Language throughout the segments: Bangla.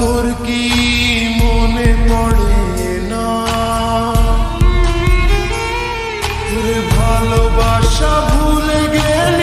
তোর কি মনে পড়ে না? তোর ভালোবাসা ভুলে গেল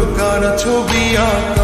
তোর কার ছবি আঁকা